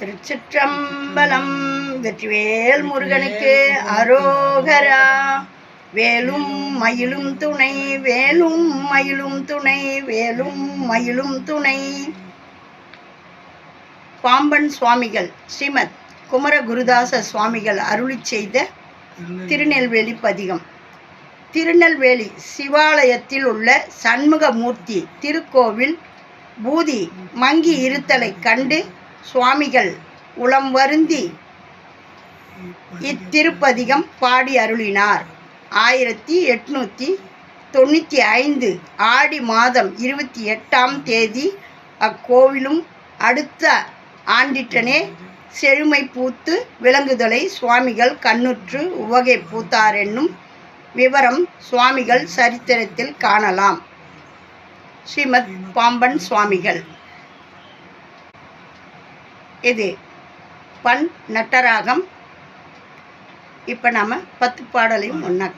திருச்சிற்றம்பலம் வெற்றிவேல் முருகனுக்கு அரோகரா. வேலும் மயிலும் துணை வேலும் மயிலும் துணை வேலும் மயிலும் துணை. பாம்பன் சுவாமிகள் ஸ்ரீமத் குமர குருதாச சுவாமிகள் அருளி செய்த திருநெல்வேலி பதிகம். திருநெல்வேலி சிவாலயத்தில் உள்ள சண்முகமூர்த்தி திருக்கோவில் பூதி மங்கி இருத்தலைக் கண்டு சுவாமிகள் உளம் வருந்தி இத்திருப்பதிகம் பாடி அருளினார். ஆயிரத்தி எட்நூற்றி தொண்ணூற்றி ஐந்து ஆடி மாதம் இருபத்தி எட்டாம் தேதி அக்கோவிலும் அடுத்த ஆண்டிட்டனே செழுமை பூத்து விளங்குதலை சுவாமிகள் கண்ணுற்று உவகை பூத்தார் என்னும் விவரம் சுவாமிகள் சரித்திரத்தில் காணலாம். ஸ்ரீமத் பாம்பன் சுவாமிகள். இது பண் நட்டராகம். இப்போ நாம் பத்து பாடலையும் ஒன்றா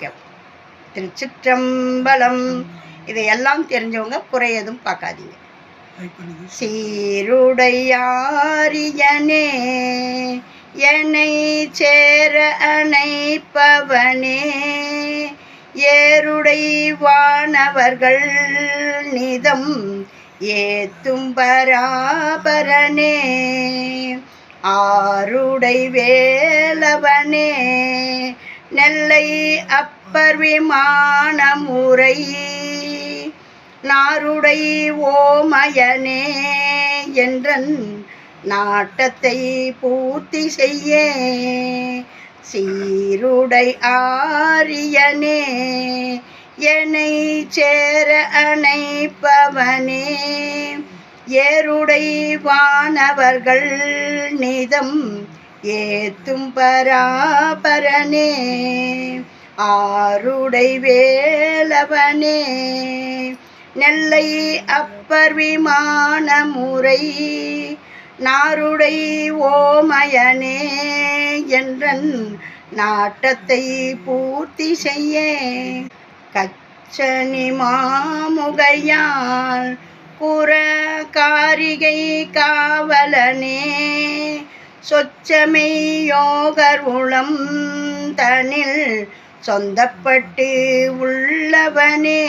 திருச்சிற்றம்பலம். இதையெல்லாம் தெரிஞ்சவங்க குறையதும் பார்க்காதீங்க. சீருடையாரியனே என்னை சேர அணைப்பவனே ஏருடை வானவர்கள் நிதம் ஏத்தும் பராபரனே ஆருடை வேலவனே நெல்லை அப்பர் விமான முறை நாருடை ஓமயனே என்றன் நாட்டத்தை பூர்த்தி செய்ய சீருடை ஆரியனே என்னை சேர அணைப்பவனே ஏருடை வானவர்கள் நிதம் ஏத்தும் பராபரனே ஆருடை வேலவனே. நெல்லை அப்பர் விமானமுறை நாருடை ஓமயனே என்றன் நாட்டத்தை பூர்த்தி செய்ய. கச்சனி மாமுகையால் புற காரிகை காவலனே சொச்சமை யோகர் உளம் தனில் சொந்தப்பட்டு உள்ளவனே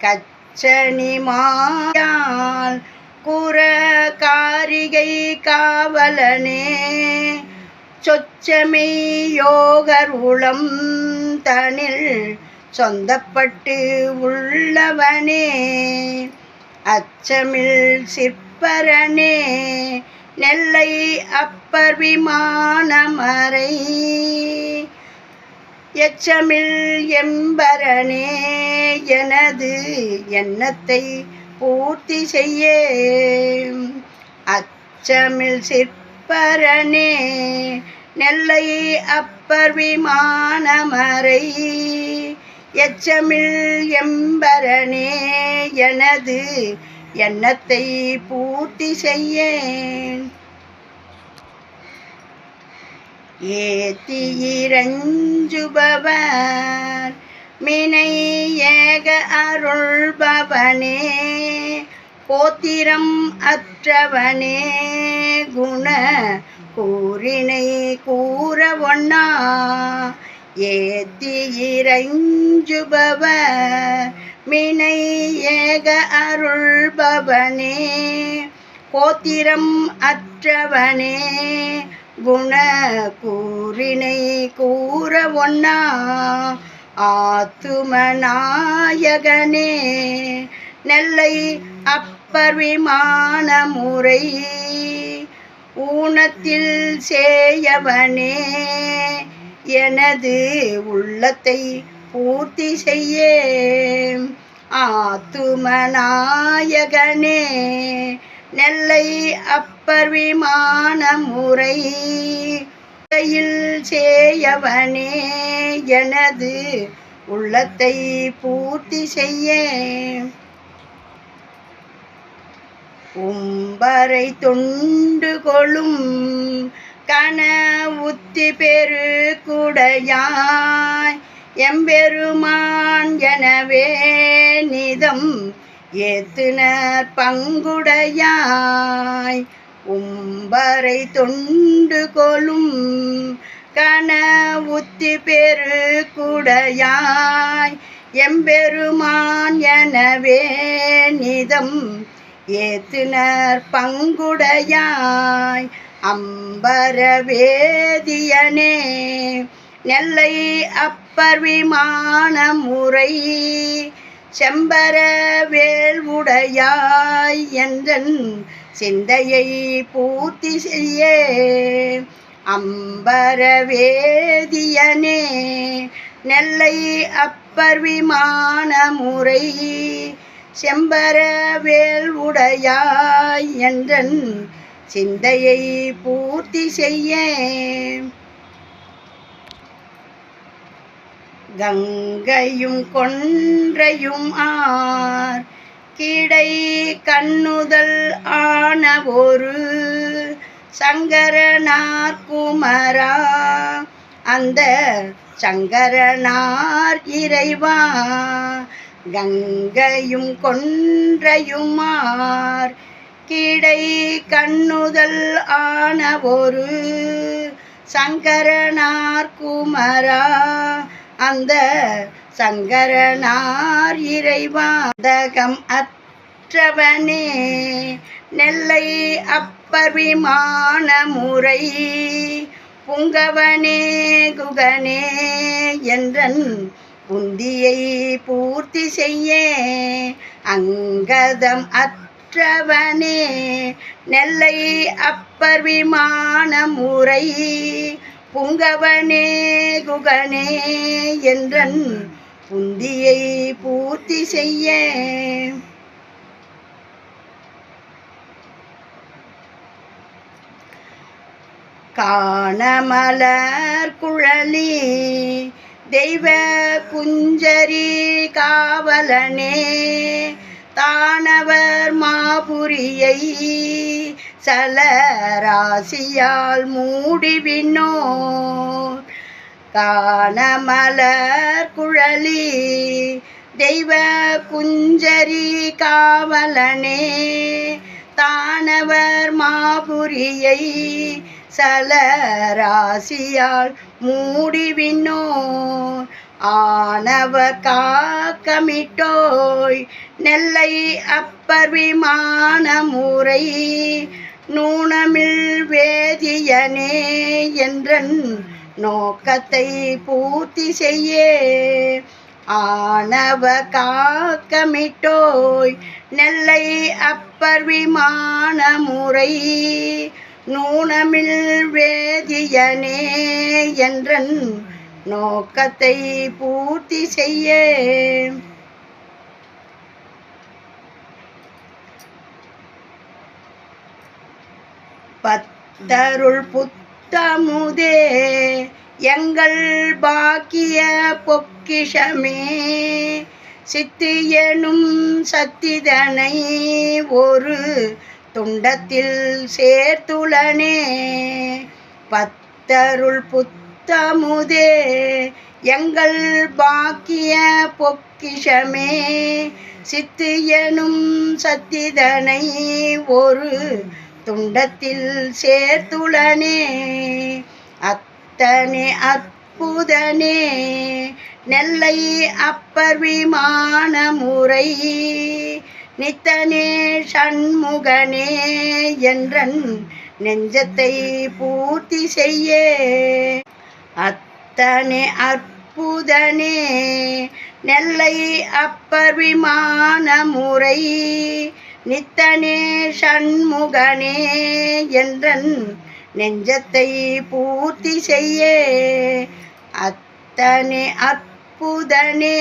கச்சனி மாயால் குற காரிகை காவலனே சொச்சமை யோகர் உளம் தனில் சொந்தப்பட்டு உள்ளவனே அச்சமில் சிற்பரனே நெல்லை அப்பர் விமானமறை எச்சமில் எம்பரனே எனது எண்ணத்தை பூர்த்தி செய்ய அச்சமில் சிற்பரனே நெல்லை அப்பர் விமானமறை எச்சமிழ் எம்பரனே எனது எண்ணத்தை பூர்த்தி செய்யேன். ஏத்தியிரஞ்சுபவர் மினை ஏக அருள்பவனே போத்திரம் அற்றவனே குண கூறினை கூற ஏத்தி இறைஞ்சுபவ மினை ஏக அருள்பவனே. கோத்திரம் அற்றவனே குண கூறினை கூற ஒண்ணா. ஆத்துமநாயகனே நெல்லை அப்பர் விமான முறை. ஊனத்தில் சேயவனே எனது உள்ளத்தை பூர்த்தி செய்ய ஆத்துமநாயகனே நெல்லை அப்பர் கையில் சேயவனே எனது உள்ளத்தை பூர்த்தி செய்ய உம்பரை தொண்டு கொள்ளும் கண உத்தி பெரு குடையாய் எம்பெருமான் எனவே நிதம் ஏத்துனர் பங்குடையாய். உம்பரை தொண்டு கொலும் கண உத்தி பெரு குடையாய் எம்பெருமான் எனவே நிதம் ஏத்துனர் பங்குடையாய். அம்பர வேதியனே நெல்லை அப்பர் விமான முறை செம்பர வேல்வுடையாய் என்றன் சிந்தையை பூர்த்தி செய்ய. அம்பர வேதியனே நெல்லை அப்பர் விமான முறை செம்பர வேல்வுடையாய் என்றன் சிந்தையை பூர்த்தி செய்ய. கங்கையும் கொன்றையும் ஆர். கிடை கண்ணுதல் ஆன ஒரு சங்கரனார் குமரா. அந்த சங்கரனார் இறைவா. கங்கையும் கொன்றையுமார் கிடை கண்ணுதல் ஆன ஒரு சங்கரனார் குமரா. அந்த சங்கரனார் இறைவாதகம் அற்றவனே நெல்லை அப்பவிமான முறை. புங்கவனே குகனே என்றன் புந்தியை பூர்த்தி செய்ய. அங்கதம் அத் பெற்றவனே நெல்லை அப்பர் விமான முறை. புங்கவனே குகனே என்றன் புந்தியை பூர்த்தி செய்ய. காணமலர் குழலி தெய்வ குஞ்சரி காவலனே. தானவர் மாபுரியை சலராசியால் மூடிவினோ காணமலர் குழலி தெய்வ குஞ்சரி காவலனே தானவர் மாபுரியை சலராசியால் மூடிவினோ ஆனவர் காக்கமிட்டோய் நெல்லை அப்பர் விமான முறை நூனமில் வேதியனே என்றன் நோக்கத்தை பூர்த்தி செய்ய. ஆனவ காக்கமிட்டோய் நெல்லை அப்பர் விமான முறை நூனமில் வேதியனே என்றன் நோக்கத்தை பூர்த்தி செய்ய. பத்தருள் புத்தமுதே எங்கள் பாக்கிய பொக்கிஷமே. சித்து எனும் சத்திதனை ஒரு துண்டத்தில் சேர்த்துளனே. பத்தருள் தமுதே எங்கள் பாக்கிய பொக்கிஷமே. சித்து எனும் சத்திதனை ஒரு துண்டத்தில் சேர்த்துளனே. அத்தனை அற்புதனே நெல்லை அப்பர் விமான முறை. நித்தனே சண்முகனே என்றன் நெஞ்சத்தை பூர்த்தி செய்யே. அத்தனை அற்புதனே. நெல்லை அப்பர் விமான முறை நித்தனே சண்முகனே என்றன் நெஞ்சத்தை பூர்த்தி செய்ய. அத்தனை அற்புதனே.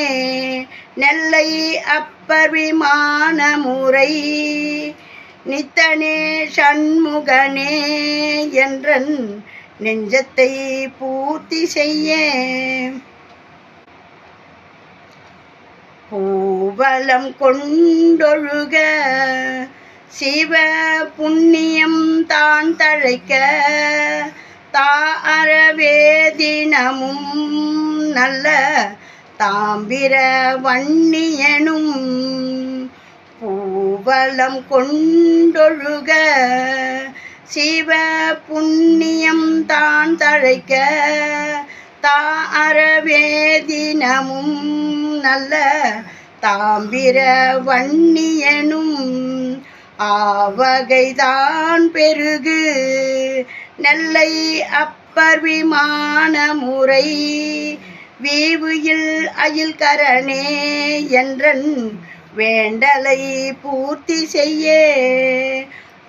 நெல்லை அப்பர் விமான முறை நித்தனே சண்முகனே என்றன் நெஞ்சத்தை பூர்த்தி செய்ய. பூவலம் கொண்டொழுக. சிவ புண்ணியம் தான் தழைக்க. தாரவே தினமும் நல்ல தாம்பிர வன்னியனும். பூவலம் கொண்டொழுக. சிவ புண்ணியம் தான் தழைக்க தாரவே தினமும் நல்ல தாம்பிர வன்னியனும் ஆவகைதான் பெருகு. நெல்லை அப்பர் விமான முறை வீவுயில் அயில்கரணே என்றன் வேண்டலை பூர்த்தி செய்ய.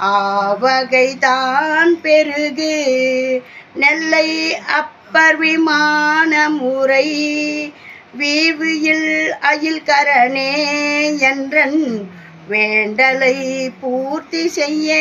ஆவகைதான் பெருகு. நெல்லை அப்பர் விமான முறை. வீவியில் அயில்கரணே என்றன் வேண்டலை பூர்த்தி செய்ய.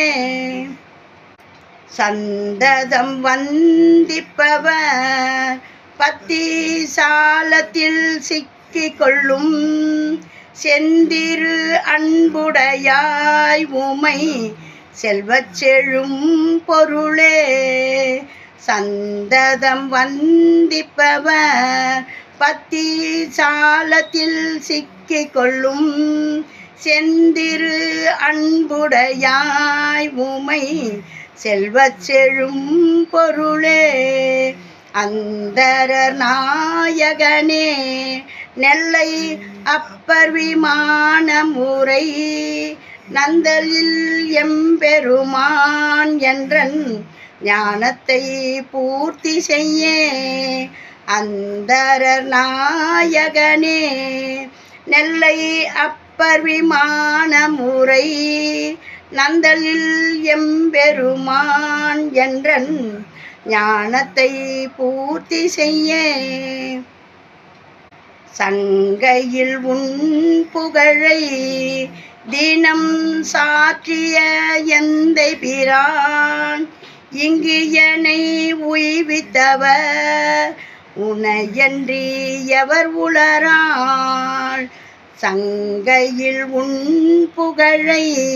சந்ததம் வந்திப்பவர் பத்தி சாலத்தில் சிக்கிக் கொள்ளும். செந்திரு அன்புடையாய் உமை செல்வச் செழும் பொருளே. சந்ததம் வந்திப்பவர் பத்தி சாலத்தில் சிக்கி கொள்ளும் செந்திரு அன்புடையாய் உமை செல்வச் செழும் பொருளே. அந்தர நாயகனே நெல்லை அப்பர் விமான முறை நந்தலில் எம்பெருமான் என்றன் ஞானத்தை பூர்த்தி செய்ய அந்தரர் நாயகனே. நெல்லை அப்பர் விமான முறை நந்தலில் எம்பெருமான் என்றன் ஞானத்தை பூர்த்தி செய்ய. சங்கையில் உன் புகழை தினம் சாற்றிய எந்தை பிரான்? இங்கு என்னை உய்வித்தவர். உனையன்றி எவர் உளராள் சங்கையில் உன் புகழை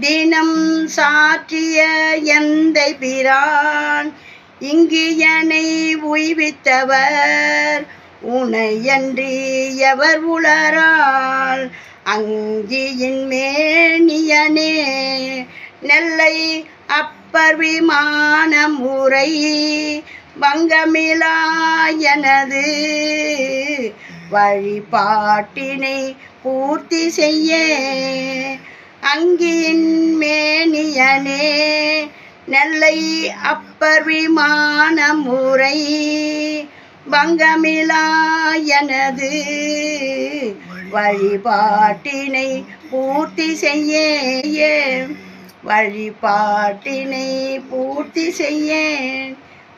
தினம் சாற்றிய எந்தை பிரான்? இங்கு என்னை உய்வித்தவர். உனையன்றி எவர் உளரால் அங்கியின் மேனியனே நெல்லை அப்பர் விமான முறை வங்கமிலாயனது வழிபாட்டினை பூர்த்தி செய்ய அங்கியின் மேனியனே நெல்லை அப்பர் விமான முறை வங்கமிலாயனது வழிபாட்டினை பூர்த்தி செய்ய வழிபாட்டினை பூர்த்தி செய்ய